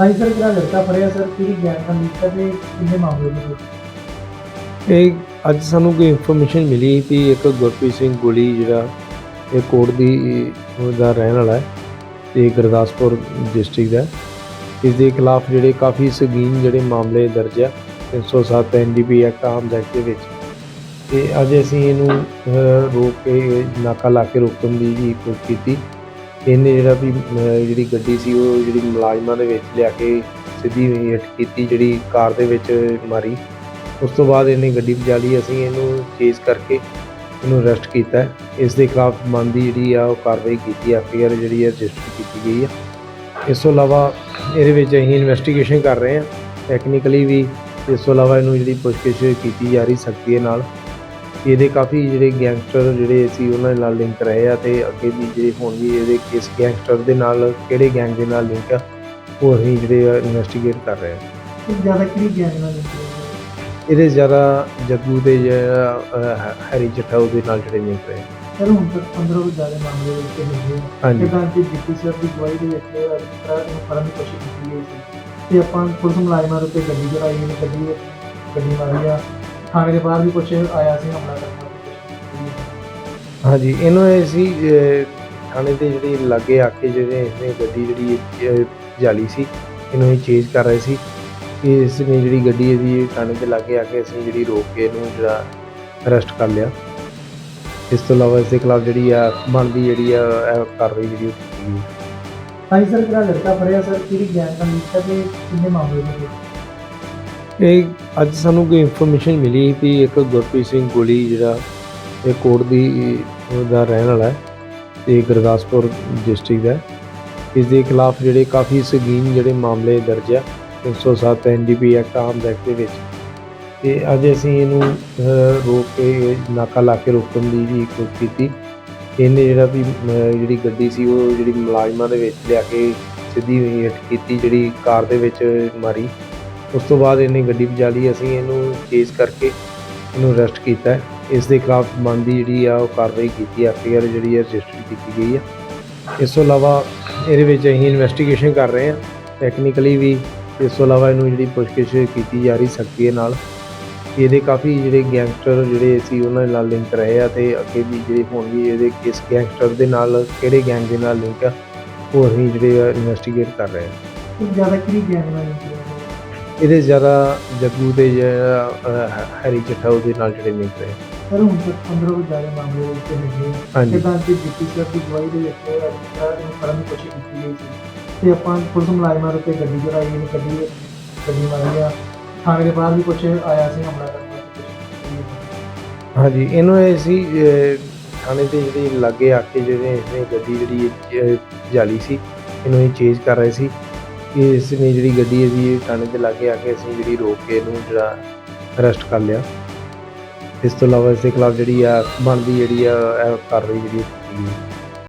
ਹਾਂਜੀ ਸਰ ਜਿਹੜਾ ਲੜਕਾ ਫੜਿਆ ਸਰ, ਕਿਹੜੀ ਗੈਂਗ ਦਾ ਤੇ ਕਿੰਨੇ ਮਾਮਲੇ ਨੇ ਇਹ ਅੱਜ ਸਾਨੂੰ ਕੋਈ ਇਨਫੋਰਮੇਸ਼ਨ ਮਿਲੀ ਕਿ ਇੱਕ ਗੁਰਪ੍ਰੀਤ ਸਿੰਘ ਗੋਲੀ ਜਿਹੜਾ ਇਹ ਕੋਟ ਦੀ ਦਾ ਰਹਿਣ ਵਾਲਾ ਹੈ ਤੇ ਗੁਰਦਾਸਪੁਰ ਡਿਸਟ੍ਰਿਕਟ ਦਾ ਇਸ ਦੇ ਖਿਲਾਫ ਜਿਹੜੇ ਕਾਫੀ ਸੰਗੀਨ ਜਿਹੜੇ ਮਾਮਲੇ ਦਰਜ ਆ 307 ਐਨਡੀਪੀ ਐਕਟ ਆਮ ਐਕਟ ਦੇ ਵਿੱਚ। ਤੇ ਅੱਜ ਅਸੀਂ ਇਹਨੂੰ ਰੋਕ ਕੇ ਨਾਕਾ ਲਾ ਕੇ ਰੋਕਣ ਦੀ ਜੀ ਕੋਸ਼ਿਸ਼ ਕੀਤੀ। ਇਹਨੇ ਜਿਹੜਾ ਵੀ ਜਿਹੜੀ ਗੱਡੀ ਸੀ, ਉਹ ਜਿਹੜੀ ਮੁਲਾਜ਼ਮਾਂ ਦੇ ਵਿੱਚ ਲਿਆ ਕੇ ਸਿੱਧੀ ਹਿੱਟ ਕੀਤੀ, ਜਿਹੜੀ ਕਾਰ ਦੇ ਵਿੱਚ ਮਾਰੀ। ਉਸ ਤੋਂ ਬਾਅਦ ਇਹਨੇ ਗੱਡੀ ਵਜਾ ਲਈ, ਅਸੀਂ ਇਹਨੂੰ ਚੇਸ ਕਰਕੇ ਇਹਨੂੰ ਅਰੈਸਟ ਕੀਤਾ। ਇਸ ਦੇ ਖਿਲਾਫ ਬਣਦੀ ਜਿਹੜੀ ਆ, ਉਹ ਕਾਰਵਾਈ ਕੀਤੀ ਆ ਐਫਆਈਆਰ ਜਿਹੜੀ ਆ, ਰਜਿਸਟਰ ਕੀਤੀ ਗਈ ਆ। ਇਸ ਤੋਂ ਇਲਾਵਾ ਇਹਦੇ ਵਿੱਚ ਅਸੀਂ ਇਨਵੈਸਟੀਗੇਸ਼ਨ ਕਰ ਰਹੇ ਹਾਂ ਟੈਕਨੀਕਲੀ ਵੀ ਇਸ ਤੋਂ ਇਲਾਵਾ ਇਹਨੂੰ ਜਿਹੜੀ ਪੁੱਛਗਿੱਛ ਕੀਤੀ ਜਾ ਰਹੀ, ਸਖਤੀ ਦੇ ਨਾਲ। ਇਹਦੇ ਕਾਫੀ ਜਿਹੜੇ ਗੈਂਗਸਟਰ ਜਿਹੜੇ ਸੀ ਉਹਨਾਂ ਦੇ ਨਾਲ ਲਿੰਕ ਰਹੇ ਆ ਤੇ ਅੱਗੇ ਵੀ ਜਿਹੜੇ ਹੁਣ ਵੀ ਇਹਦੇ ਕਿਸ ਗੈਂਗਸਟਰ ਦੇ ਨਾਲ ਕਿਹੜੇ ਗੈਂਗ ਦੇ ਨਾਲ ਲਿੰਕ ਆ ਉਹ ਅਸੀਂ ਜਿਹੜੇ ਇਨਵੈਸਟੀਗੇਟ ਕਰ ਰਹੇ ਹਾਂ ਜ਼ਿਆਦਾ ਕਿਹੜੀ ਗੈਂਗ ਨਾਲ ਇਹਦੇ ਜ਼ਿਆਦਾ ਜੱਗੂ ਦੇ ਜਿਹੜਾ ਹੈਰੀ ਜੱਟਾ ਉਹਦੇ ਨਾਲ ਜਿਹੜੇ ਲਿੰਕ ਰਹੇ ਸਰ ਹੁਣ ਤੱਕ 15 ਤੋਂ ਜ਼ਿਆਦਾ ਮਾਮਲੇ ਵਿੱਚ ਆ। ਹਾਂਜੀ। ਜਿੱਦਾਂ ਕਿ ਡਿਪਟੀ ਸਰ ਦੀ ਗਵਾਹੀ ਦੇ ਵਿੱਚ ਤਰ੍ਹਾਂ ਇਹਨੂੰ ਫੜਨ ਦੀ ਕੋਸ਼ਿਸ਼ ਕੀਤੀ ਗਈ ਸੀ। ਤੇ ਆਪਾਂ ਪੁਲਿਸ ਮੁਲਾਜ਼ਮਾਂ ਦੇ ਉੱਤੇ ਗੱਡੀ ਚੜਾਈ ਗਈ ਗੱਡੀ ਗੱਡੀ ਮਾਰੀ ਆ। ਥਾਣੇ ਦੇ ਬਾਹਰ ਵੀ ਕੁਝ ਆਇਆ ਸੀ ਹਮਲਾ ਕਰਨ ਦੀ। ਹਾਂਜੀ ਇਹਨੂੰ ਇਹ ਸੀ ਅਹ, ਥਾਣੇ ਦੇ ਜਿਹੜੇ ਲਾਗੇ ਆ ਕੇ ਜਿਹੜੇ ਇਹਨੇ ਗੱਡੀ ਜਿਹੜੀ ਅਹ, ਜਾਲੀ ਸੀ ਇਹਨੂੰ ਇਹ ਚੇਂਜ ਕਰ ਰਹੇ ਸੀ। ਕਿ ਇਸ ਨੇ ਜਿਹੜੀ ਗੱਡੀ ਇਹਦੀ ਥਾਣੇ ਦੇ ਲਾਗੇ ਆ ਕੇ ਅਸੀਂ ਜਿਹੜੀ ਰੋਕ ਕੇ ਇਹਨੂੰ ਜਿਹੜਾ ਅਰੈਸਟ ਕਰ ਲਿਆ। ਇਸ ਤੋਂ ਇਲਾਵਾ ਇਸ ਦੇ ਖਿਲਾਫ ਜਿਹੜੀ ਆ ਬਣਦੀ ਜਿਹੜੀ ਆ ਇਹ ਕਾਰਵਾਈ ਜਿਹੜੀ ਉਹ ਕੀਤੀ ਗਈ। ਹਾਂਜੀ ਸਰ ਜਿਹੜਾ ਲੜਕਾ ਫੜਿਆ ਸਰ ਕਿਹੜੀ ਗੈਂਗ ਦਾ? ਲੀਡਰ ਤੇ ਕਿੰਨੇ ਮਾਮਲੇ ਨੇ? ਇਹ ਅੱਜ ਸਾਨੂੰ ਕੋਈ ਇਨਫੋਰਮੇਸ਼ਨ ਮਿਲੀ ਕਿ ਇੱਕ ਗੁਰਪ੍ਰੀਤ ਸਿੰਘ ਗੋਲੀ ਜਿਹੜਾ ਇਹ ਕੋਟ ਦੀ ਦਾ ਰਹਿਣ ਵਾਲਾ ਹੈ ਤੇ ਗੁਰਦਾਸਪੁਰ ਡਿਸਟ੍ਰਿਕਟ ਦਾ ਇਸ ਦੇ ਖਿਲਾਫ ਜਿਹੜੇ ਕਾਫੀ ਸੰਗੀਨ ਜਿਹੜੇ ਮਾਮਲੇ ਦਰਜ ਆ 307 ਐਨਡੀਪੀ ਐਕਟ ਆਰਮਸ ਐਕਟ ਦੇ ਵਿੱਚ। ਤੇ ਅੱਜ ਅਸੀਂ ਇਹਨੂੰ ਰੋਕ ਕੇ ਨਾਕਾ ਲਾ ਕੇ ਰੋਕਣ ਦੀ ਵੀ ਕੋਸ਼ਿਸ਼ ਕੀਤੀ। ਇਹਨੇ ਜਿਹੜਾ ਵੀ ਜਿਹੜੀ ਗੱਡੀ ਸੀ, ਉਹ ਜਿਹੜੀ ਮੁਲਾਜ਼ਮਾਂ ਦੇ ਵਿੱਚ ਲਿਆ ਕੇ ਸਿੱਧੀ ਹਿੱਟ ਕੀਤੀ, ਜਿਹੜੀ ਕਾਰ ਦੇ ਵਿੱਚ ਮਾਰੀ। ਉਸ ਤੋਂ ਬਾਅਦ ਇਹਨੇ ਗੱਡੀ ਵਜਾ ਲਈ, ਅਸੀਂ ਇਹਨੂੰ ਚੇਸ ਕਰਕੇ ਇਹਨੂੰ ਅਰੈਸਟ ਕੀਤਾ ਇਸ ਦੇ ਖਿਲਾਫ ਬਣਦੀ ਜਿਹੜੀ ਆ, ਉਹ ਕਾਰਵਾਈ ਕੀਤੀ ਐਫਆਈਆਰ ਜਿਹੜੀ ਹੈ ਰਜਿਸਟਰ ਕੀਤੀ ਗਈ ਹੈ ਇਸ ਤੋਂ ਇਲਾਵਾ ਇਹਦੇ ਵਿੱਚ ਅਸੀਂ ਇਨਵੈਸਟੀਗੇਸ਼ਨ ਕਰ ਰਹੇ ਹਾਂ। ਟੈਕਨੀਕਲੀ ਵੀ ਇਸ ਤੋਂ ਇਲਾਵਾ ਇਹਨੂੰ ਜਿਹੜੀ ਪੁੱਛਗਿੱਛ ਕੀਤੀ ਜਾ ਰਹੀ ਸਖਤੀ ਨਾਲ। ਇਹਦੇ ਕਾਫੀ ਜਿਹੜੇ ਗੈਂਗਸਟਰ ਜਿਹੜੇ ਸੀ, ਉਹਨਾਂ ਦੇ ਨਾਲ ਲਿੰਕ ਰਹੇ ਆ ਤੇ ਅੱਗੇ ਵੀ ਜਿਹੜੇ ਹੁਣ ਵੀ ਇਹਦੇ ਕਿਸ ਗੈਂਗਸਟਰ ਦੇ ਨਾਲ, ਕਿਹੜੇ ਗੈਂਗ ਦੇ ਨਾਲ ਲਿੰਕ ਆ, ਉਹ ਅਸੀਂ ਜਿਹੜੇ ਇਨਵੈਸਟੀਗੇਟ ਕਰ ਰਹੇ ਹਾਂ। ਜ਼ਿਆਦਾ ਕਿਹੜੀ ਗੈਂਗ ਨਾਲ ਲਿੰਕ ਇਹਦੇ ਜ਼ਿਆਦਾ ਜੱਗੂ ਦੇ ਜਿਹੜਾ ਹੈਰੀ ਜੱਟਾ ਉਹਦੇ ਨਾਲ ਜਿਹੜੇ ਲਿੰਕ ਰਹੇ ਸਰ ਹੁਣ ਤੱਕ 15 ਤੋਂ ਜ਼ਿਆਦਾ ਮਾਮਲੇ ਵਿੱਚ ਹੈਗੇ ਹਾਂਜੀ। ਜਿੱਦਾਂ ਕਿ ਡਿਪਟੀ ਸਰ ਦੀ ਗਵਾਹੀ ਦੇ ਵਿੱਚ ਤਰ੍ਹਾਂ ਇਹਨੂੰ ਫੜਨ ਦੀ ਕੋਸ਼ਿਸ਼ ਕੀਤੀ ਗਈ ਸੀ। ਤੇ ਆਪਾਂ ਪੁਲਿਸ ਮੁਲਾਜ਼ਮਾਂ ਉੱਤੇ ਗੱਡੀ ਚੜਾਈ ਗੱਡੀ ਵਿੱਚ ਗੱਡੀ ਮਾਰੀ ਆ। ਥਾਣੇ ਦੇ ਬਾਹਰ ਵੀ ਕੁਝ ਆਇਆ ਸੀ ਹਮਲਾ ਕਰਨ ਗਈ। ਹਾਂਜੀ ਇਹਨੂੰ ਇਹ ਸੀ ਥਾਣੇ ਦੇ ਜਿਹੜੇ ਲਾਗੇ ਆ ਕੇ ਜਿਹੜੇ ਇਹਨੇ ਗੱਡੀ ਜਿਹੜੀ ਜਾਲੀ ਸੀ ਇਹਨੂੰ ਇਹ ਚੇਂਜ ਕਰ ਰਹੇ ਸੀ। ਕਿ ਇਸ ਨੇ ਜਿਹੜੀ ਗੱਡੀ ਇਹਦੀ ਥਾਣੇ ਦੇ ਲਾਗੇ ਆ ਕੇ ਅਸੀਂ ਜਿਹੜੀ ਰੋਕ ਕੇ ਇਹਨੂੰ ਜਿਹੜਾ ਅਰੈਸਟ ਕਰ ਲਿਆ। ਇਸ ਤੋਂ ਇਲਾਵਾ ਇਸ ਦੇ ਖਿਲਾਫ ਜਿਹੜੀ ਆ, ਬਣਦੀ ਜਿਹੜੀ ਆ, ਇਹ ਕਾਰਵਾਈ ਜਿਹੜੀ ਉਹ ਕੀਤੀ ਗਈ।